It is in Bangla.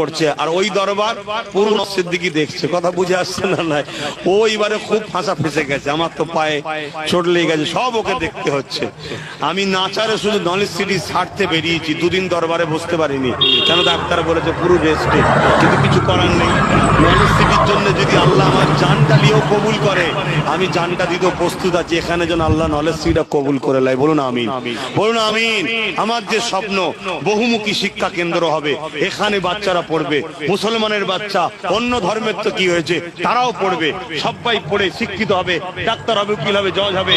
করছে। আর ওই দরবার পুরো সিদ্দিকি দেখছে। কথা বুঝে আসছে না, নাই? ও এবারে খুব ফাঁসা ফেসে গেছে। আমার তো পায়ে চোট লেগে গেছে। সব ওকে দেখতে হচ্ছে। আমি নাচারে শুধু নলেজ সিটি ছাড়তে বেরিয়েছি। দুদিন দরবারে বসতে পারিনি। কেন ডাক্তার বলেছে পুরো রেস্টে কিন্তু কিছু করার নেই। নলেজ জন্য যদি আল্লাহ আমার জানটা নিয়েও কবুল করে, আমি জানটা দিতে প্রস্তুত আছি। এখানে যেন আল্লাহ নলেজ সিটিটা কবুল করে লাই বলুন আমিন। বলুন আমিন। আমার যে স্বপ্ন, বহুমুখী শিক্ষা কেন্দ্র হবে। এখানে বাচ্চারা পড়বে। মুসলমানের বাচ্চা, অন্য ধর্মের তো কি হয়েছে? তারাও পড়বে। সবাই পড়ে শিক্ষিত হবে। ডাক্তার হবে, উকিল হবে, জজ হবে।